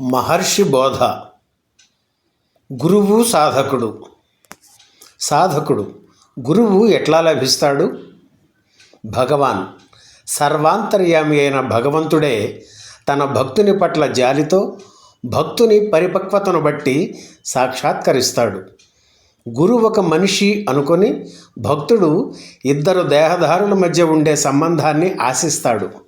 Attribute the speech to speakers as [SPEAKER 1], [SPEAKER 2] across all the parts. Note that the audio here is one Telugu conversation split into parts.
[SPEAKER 1] మహర్షి బోధ. గురువు సాధకుడు. సాధకుడు. గురువు ఎట్లా లభిస్తాడు? భగవాన్. సర్వాంతర్యామి అయిన భగవంతుడే తన భక్తుని పట్ల జాలితో భక్తుని పరిపక్వతను బట్టి సాక్షాత్కరిస్తాడు. గురువు ఒక మనిషి అనుకొని భక్తుడు ఇద్దరు దేహదారుల మధ్య ఉండే సంబంధాన్ని ఆశిస్తాడు.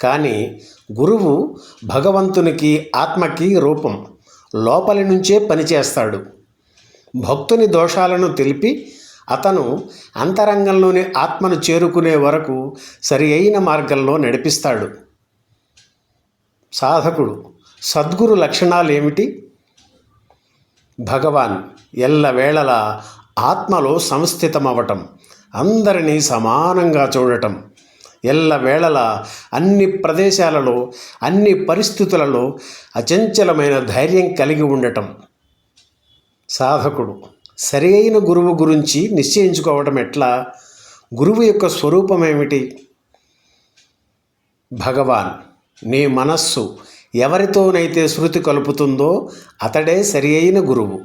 [SPEAKER 1] కానీ గురువు భగవంతునికి ఆత్మకి రూపం. లోపలి నుంచే పనిచేస్తాడు. భక్తుని దోషాలను తెలిపి అతను అంతరంగంలోని ఆత్మను చేరుకునే వరకు సరి అయిన మార్గంలో నడిపిస్తాడు. సాధకుడు సద్గురు లక్షణాలు ఏమిటి భగవాన్ ఎల్లవేళలా ఆత్మలో సంస్థితమవటం అందరినీ సమానంగా చూడటం. ఎల్లవేళలా అన్ని ప్రదేశాలలో అన్ని పరిస్థితులలో అచంచలమైన ధైర్యం కలిగి ఉండటం. సాధకుడు సరి అయిన గురువు గురించి నిశ్చయించుకోవటం ఎట్లా? గురువు యొక్క స్వరూపం ఏమిటి? భగవాన్ నీ మనస్సు ఎవరితోనైతే శృతి కలుపుతుందో అతడే సరి అయిన గురువు.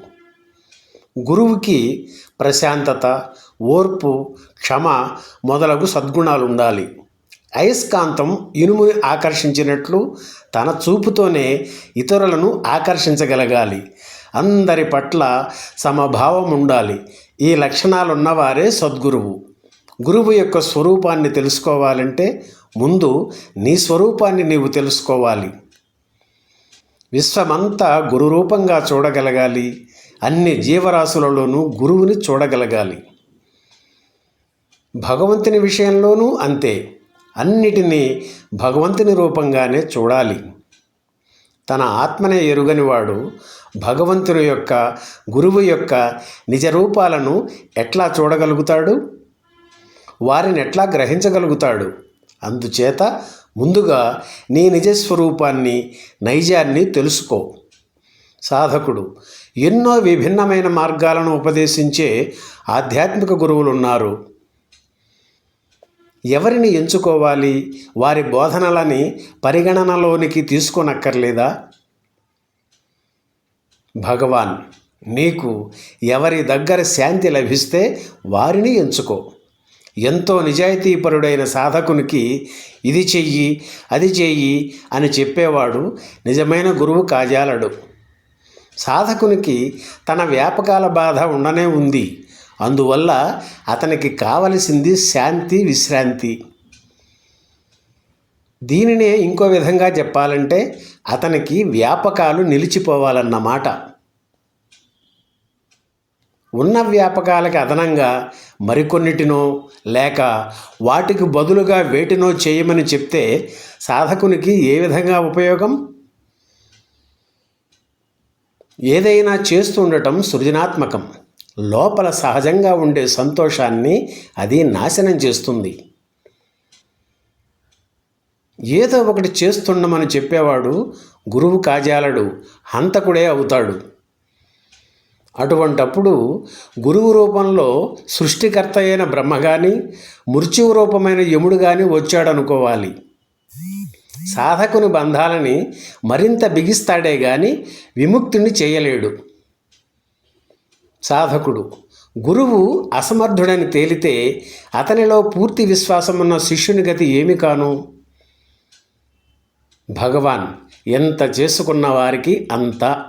[SPEAKER 1] గురువుకి ప్రశాంతత ఓర్పు క్షమ మొదలగు సద్గుణాలు ఉండాలి అయస్కాంతం ఇనుముని ఆకర్షించినట్లు తన చూపుతోనే ఇతరులను ఆకర్షించగలగాలి. అందరి పట్ల సమభావం ఉండాలి ఈ లక్షణాలున్నవారే సద్గురువు. గురువు యొక్క స్వరూపాన్ని తెలుసుకోవాలంటే ముందు నీ స్వరూపాన్ని నీవు తెలుసుకోవాలి. విశ్వమంతా గురురూపంగా చూడగలగాలి. అన్ని జీవరాశులలోనూ గురువుని చూడగలగాలి. భగవంతుని విషయంలోనూ అంతే. అన్నిటినీ భగవంతుని రూపంగానే చూడాలి. తన ఆత్మనే ఎరుగనివాడు భగవంతుని యొక్క గురువు యొక్క నిజ రూపాలను ఎట్లా చూడగలుగుతాడు? వారిని ఎట్లా గ్రహించగలుగుతాడు? అందుచేత ముందుగా నీ నిజస్వరూపాన్ని నైజాన్ని తెలుసుకో. సాధకుడు ఎన్నో విభిన్నమైన మార్గాలను ఉపదేశించే ఆధ్యాత్మిక గురువులు ఉన్నారు ఎవరిని ఎంచుకోవాలి? వారి బోధనలని పరిగణనలోనికి తీసుకోనక్కర్లేదా? భగవాన్ నీకు ఎవరి దగ్గర శాంతి లభిస్తే వారిని ఎంచుకో. ఎంతో నిజాయితీపరుడైన సాధకునికి ఇది చెయ్యి అది చెయ్యి అని చెప్పేవాడు నిజమైన గురువు కాజాలడు. సాధకునికి తన వ్యాపకాల బాధ ఉండనే ఉంది. అందువల్ల అతనికి కావలసింది శాంతి విశ్రాంతి. దీనినే ఇంకో విధంగా చెప్పాలంటే అతనికి వ్యాపకాలు నిలిచిపోవాలన్నమాట ఉన్న వ్యాపకాలకి అదనంగా మరికొన్నిటినో లేక వాటికి బదులుగా వేటినో చేయమని చెప్తే సాధకునికి ఏ విధంగా ఉపయోగం? ఏదైనా చేస్తుండటం సృజనాత్మకం. లోపల సహజంగా ఉండే సంతోషాన్ని అది నాశనం చేస్తుంది. ఏదో ఒకటి చేస్తుండమని చెప్పేవాడు గురువు కాజాలడు హంతకుడే అవుతాడు. అటువంటప్పుడు గురువు రూపంలో సృష్టికర్త అయిన బ్రహ్మ కానీ మృత్యువు రూపమైన యముడు కానీ వచ్చాడనుకోవాలి. సాధకుని బంధాలని మరింత బిగిస్తాడే గాని విముక్తిని చేయలేడు. సాధకుడు. గురువు అసమర్థుడని తేలితే అతనిలో పూర్తి విశ్వాసం ఉన్న శిష్యుని గతి ఏమి కాను? భగవాన్ ఎంత చేసుకున్న వారికి అంత.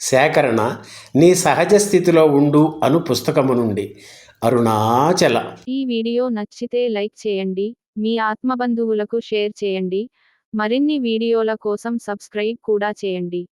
[SPEAKER 1] సేకరణ నీ సహజ స్థితిలో ఉండు అను పుస్తకము నుండి. అరుణాచల.
[SPEAKER 2] ఈ వీడియో నచ్చితే లైక్ చేయండి మీ ఆత్మబంధువులకు షేర్ చేయండి మరిన్ని వీడియోల కోసం సబ్స్క్రైబ్ కూడా చేయండి.